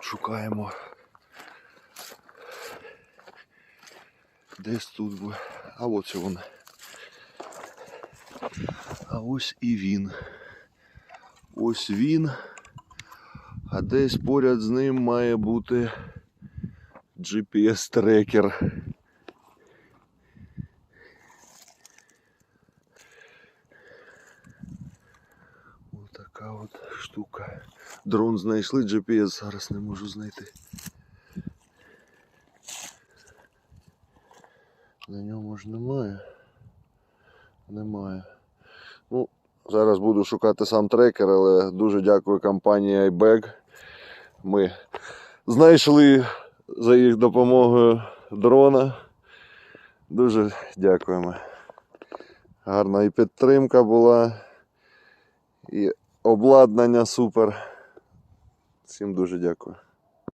Шукаємо. Десь тут був. А ось він. А ось і він. Ось він. А десь поряд з ним має бути GPS-трекер. Отака от штука. Дрон знайшли, GPS зараз не можу знайти. На ньому ж немає. Немає. Ну, зараз буду шукати сам трекер, але дуже дякую компанії iBag. Ми знайшли за їх допомогою дрона. Дуже дякуємо. Гарна і підтримка була, і обладнання супер. Всім дуже дякую.